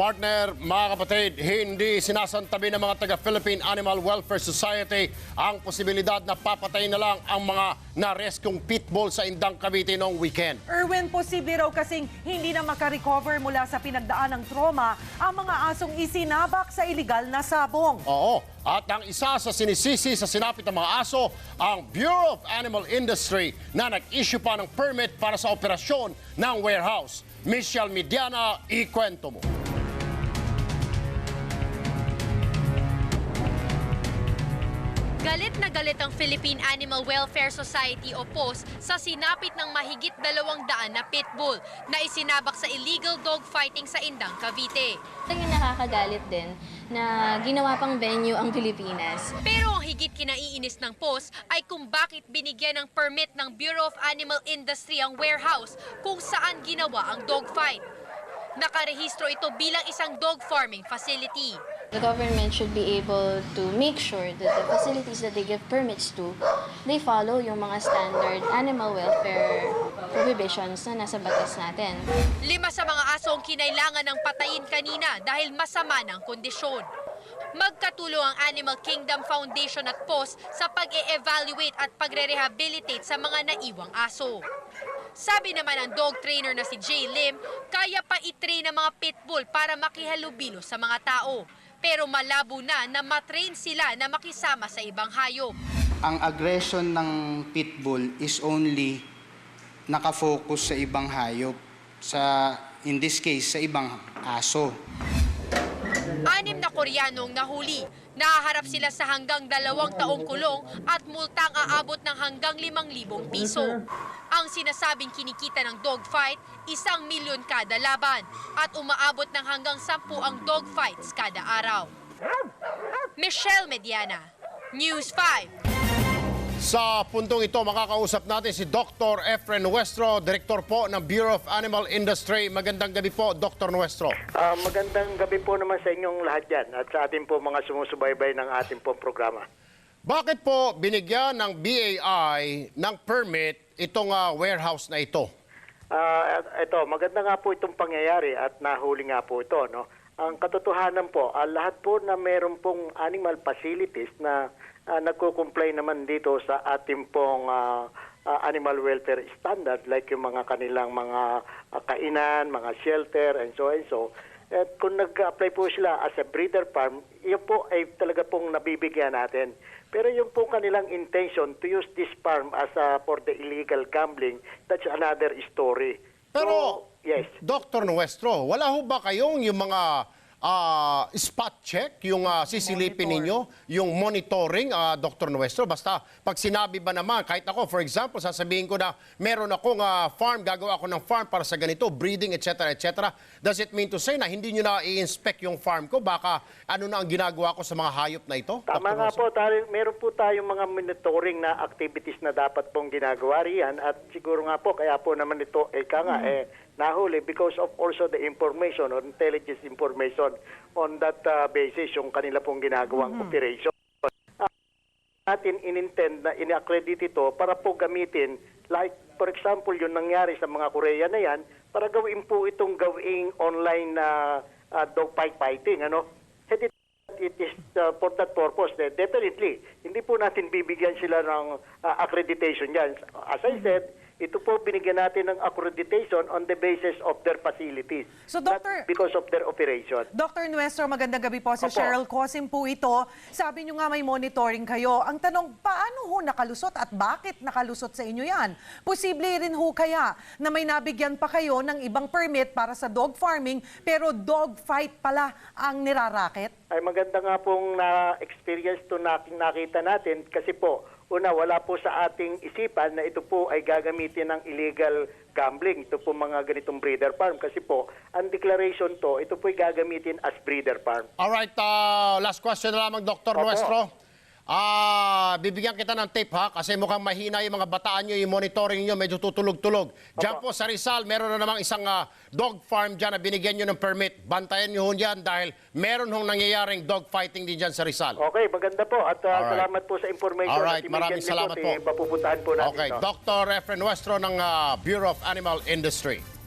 Partner, mga kapatid, hindi sinasantabi ng mga taga-Philippine Animal Welfare Society ang posibilidad na papatayin na lang ang mga na-rescueng pitbull sa Indang Cavite noong weekend. Erwin, posible raw kasing hindi na makarecover mula sa pinagdaan ng trauma ang mga asong isinabak sa iligal na sabong. Oo, at ang isa sa sinisisi sa sinapit ng mga aso, ang Bureau of Animal Industry na nag-issue pa ng permit para sa operasyon ng warehouse. Michelle Mediana, ikwento mo. Galit na galit ang Philippine Animal Welfare Society o POS sa sinapit ng mahigit dalawang daan na pitbull na isinabak sa illegal dog fighting sa Indang, Cavite. Ito yung nakakagalit din na ginawa pang venue ang Pilipinas. Pero ang higit kinaiinis ng POS ay kung bakit binigyan ng permit ng Bureau of Animal Industry ang warehouse kung saan ginawa ang dog fight. Nakarehistro ito bilang isang dog farming facility. The government should be able to make sure that the facilities that they give permits to, they follow yung mga standard animal welfare prohibitions na nasa batas natin. Lima sa mga aso ang kinailangan ng patayin kanina dahil masama ng kondisyon. Magkatulong ang Animal Kingdom Foundation at POS sa pag-e-evaluate at pagre-rehabilitate sa mga naiwang aso. Sabi naman ng dog trainer na si Jay Lim, kaya pa i-train ang mga pitbull para makihalubilo sa mga tao. Pero malabo na na matrain sila na makisama sa ibang hayop. ang aggression ng pitbull is only nakafocus sa ibang hayop. Sa, in this case, sa ibang aso. Anim na Koreanong nahuli. Nahaharap sila sa hanggang dalawang taong kulong at multang aabot ng hanggang 5,000 piso. Ang sinasabing kinikita ng dogfight, isang milyon kada laban at umaabot ng hanggang 10 ang dogfights kada araw. Michelle Mediana, News 5. Sa puntong ito, makakausap natin si Dr. Efren Nuestro, Direktor po ng Bureau of Animal Industry. Magandang gabi po, Dr. Nuestro. Ah, magandang gabi po naman sa inyong lahat yan at sa ating po mga sumusubaybay ng ating po programa. Bakit po binigyan ng BAI ng permit itong ah, warehouse na ito? Ah, ito, maganda nga po itong pangyayari at nahuli nga po ito. No? Ang katotohanan po, ah, lahat po na meron pong animal facilities na uh, nagko-comply naman dito sa ating pong ah, ah, animal welfare standard like yung mga kanilang mga ah, kainan, mga shelter and so and so. At kung nag-apply po sila as a breeder farm, yun po ay talaga pong nabibigyan natin. Pero yung po kanilang intention to use this farm as a, for the illegal gambling, that's another story. Pero, So, yes. Dr. Nuestro, wala ho ba kayong yung mga ah, spot check, yung ah, sisilipin ninyo, yung monitoring, ah, Dr. Nuestro? Basta pag sinabi ba naman, kahit ako, for example, sasabihin ko na meron akong ah, farm, gagawa ako ng farm para sa ganito, breeding, etc., etc. Does it mean to say na hindi nyo na i-inspect yung farm ko? Baka ano na ang ginagawa ko sa mga hayop na ito? Tama Dr. nga Nuestro? po, tayo, meron po tayong mga monitoring na activities na dapat pong ginagawa riyan at siguro nga po, kaya po naman ito, eh, ka nga, eh, nahuli because of also the information or intelligence information on that uh, basis yung kanila pong ginagawang operation. Ah, natin inintend na inaccredit ito para po gamitin like for example yung nangyari sa mga Korea na yan para gawin po itong gawing online na uh, dog fight fighting ano? It, it is uh, for that purpose then definitely hindi po natin bibigyan sila ng uh, accreditation yan as I said ito po binigyan natin ng accreditation on the basis of their facilities So, not Doctor- because of their operation Dr. Nuestro, magandang gabi po. Si Opo. Cheryl Cosim po ito. Sabi nyo nga may monitoring kayo. Ang tanong, paano ho nakalusot at bakit nakalusot sa inyo yan? Posible rin ho kaya na may nabigyan pa kayo ng ibang permit para sa dog farming pero dog fight pala ang niraraket? Ay maganda nga pong na-experience to na nakita natin kasi po, una, wala po sa ating isipan na ito po ay gagamitin ng illegal gambling. Ito po mga ganitong breeder farm kasi po, ang declaration to, ito po ay gagamitin as breeder farm. Alright, uh, last question na lamang, Dr. Opo. Nuestro. Ah, bibigyan kita ng tape ha kasi mukhang mahina yung mga bataan nyo, yung monitoring nyo, medyo tutulog-tulog. Diyan po sa Rizal, meron na namang isang ah, dog farm dyan na binigyan nyo ng permit. Bantayan nyo ho yan dahil meron hong nangyayaring dog fighting din dyan sa Rizal. Okay, maganda po at uh, Alright. salamat po sa information. Alright, at maraming salamat po. eh, Papupuntahan po natin Okay, to. Dr. Efren Nuestro ng ah, Bureau of Animal Industry.